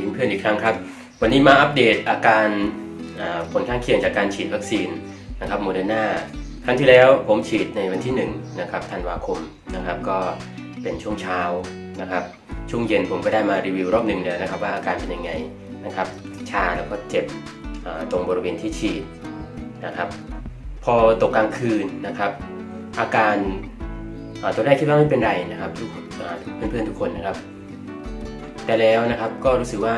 ดีเพื่อนอีกครั้งครับ วันนี้มาอัปเดตอาการผลข้างเคียงจากการฉีดวัคซีนนะครับโมเดอร์นาครั้งที่แล้วผมฉีดในวันที่1นะครับธันวาคมนะครับก็เป็นช่วงเช้านะครับช่วงเย็นผมก็ได้มารีวิวรอบหนึ่งเลยนะครับว่าอาการเป็นยังไงนะครับชาแล้วก็เจ็บตรงบริเวณที่ฉีดนะครับพอตกกลางคืนนะครับ อาการตัวแรกคิดว่าไม่เป็นไรนะครับทุกอ่าเพื่อนๆทุกคนนะครับ แต่แล้วนะครับก็รู้สึกว่า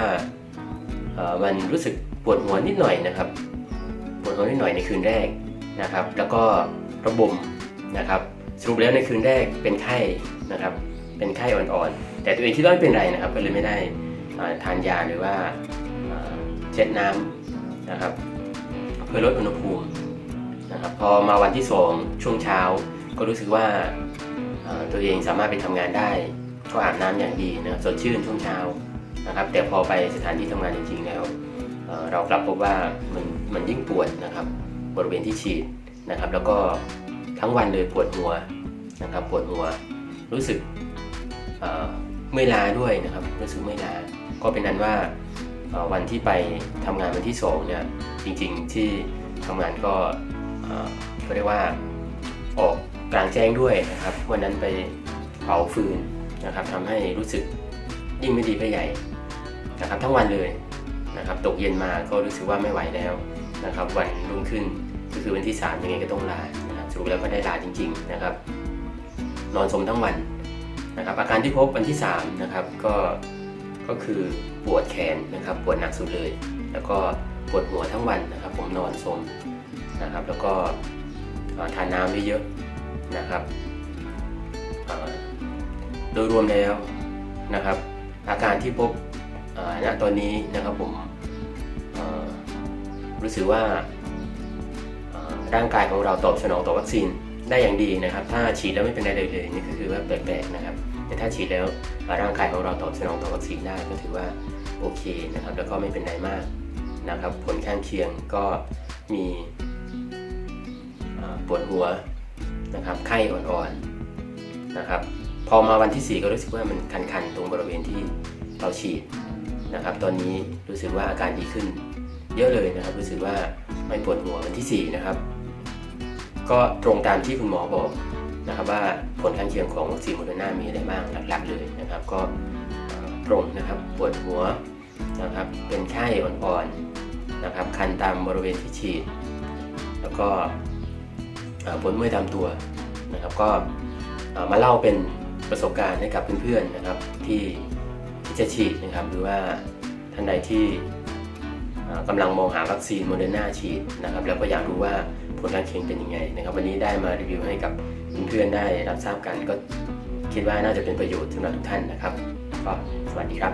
มันรู้สึกปวดหัวนิดหน่อยนะครับ ปวดหัวนิดหน่อยในคืนแรกนะครับ แล้วก็ระบมนะครับสรุปแล้วในคืนแรกเป็นไข้นะครับ เป็นไข้อ่อนๆ แต่ตัวเองคิดว่าไม่เป็นไรนะครับ ก็เลยไม่ได้ทานยาหรือว่าเช็ดน้ำนะครับเพื่อลดอุณหภูมินะครับพอมาวันที่สองช่วงเช้า ก็รู้สึกว่าตัวเองสามารถไปทำงานได้ ก็อาบน้ำอย่างดีนะสดชื่นช่วงเช้านะครับ แต่พอไปสถานที่ทำงานจริง ๆ แล้วเเรากลับพบว่ามันมันยิ่งปวดนะครับ บริเวณที่ฉีดนะครับ แล้วก็ทั้งวันเลยปวดหัวนะครับปวดหัวรู้สึกเมื่อยล้าด้วยนะครับรู้สึกเมื่อยล้าก็เป็นนั้นว่าวันที่ไปทำงานวันที่สองเนี่ยจริงๆที่ทำงานก็ก็เรียกว่าออกกลางแจ้งด้วยนะครับ วันนั้นไปเผาฟืน นะครับทำให้รู้สึกยิ่งไม่ดีไปใหญ่นะครับทั้งวันเลยนะครับตกเย็นมาก็รู้สึกว่าไม่ไหวแล้วนะครับวันรุ่งขึ้นก็คือวันที่3ยังไงก็ต้องลานะครับสรุปแล้วก็ได้ลาจริง ๆนะครับ นอนสมทั้งวันนะครับอาการที่พบวันที่3นะครับก็ก็คือปวดแขนนะครับปวดหนักสุดเลย แล้วก็ปวดหัวทั้งวันนะครับ ผมนอนสมนะครับแล้วก็ทานน้ำเยอะๆนะครับ โดยรวมแล้วนะครับ อาการที่พบณตอนนี้นะครับผมรู้สึกว่าร่างกายของเราตอบสนองต่อวัคซีนได้อย่างดีนะครับ ถ้าฉีดแล้วไม่เป็นอะไรเลยนี่ก็คือว่าแปลกๆนะครับ แต่ถ้าฉีดแล้วร่างกายของเราตอบสนองต่อวัคซีนได้ก็ถือว่าโอเคนะครับ แล้วก็ไม่เป็นไรมากนะครับ ผลข้างเคียงก็มีปวดหัวนะครับ ไข้อ่อนๆนะครับ พอมาวันที่ 4 ก็รู้สึกว่ามันคันๆ ตรงบริเวณที่เราฉีดนะครับ ตอนนี้รู้สึกว่าอาการดีขึ้น เยอะเลยนะครับ รู้สึกว่าไม่ปวดหัววันที่ 4 นะครับ ก็ตรงตามที่คุณหมอบอกนะครับว่าผลข้างเคียงของวัคซีนโมเดอร์นามีอะไรบ้างหลักๆเลยนะครับ ก็เอ่อตรงนะครับปวดหัวนะครับเป็นไข้อ่อนๆนะครับคันตามบริเวณที่ฉีด แล้วก็ปวดเมื่อยตามตัวนะครับก็มาเล่าเป็น ประสบการณ์ให้กับเพื่อนๆนะครับที่ที่จะฉีดนะครับหรือว่าท่านใดที่เอ่อกำลังมองหาวัคซีนโมเดอร์นาฉีดนะครับแล้วก็อยากรู้ว่าผลการเคียงเป็นยังไงนะครับวันนี้ได้มารีวิวให้กับเพื่อนๆได้รับทราบกัน ก็คิดว่าน่าจะเป็นประโยชน์สำหรับทุกท่านนะครับก็สวัสดีครับ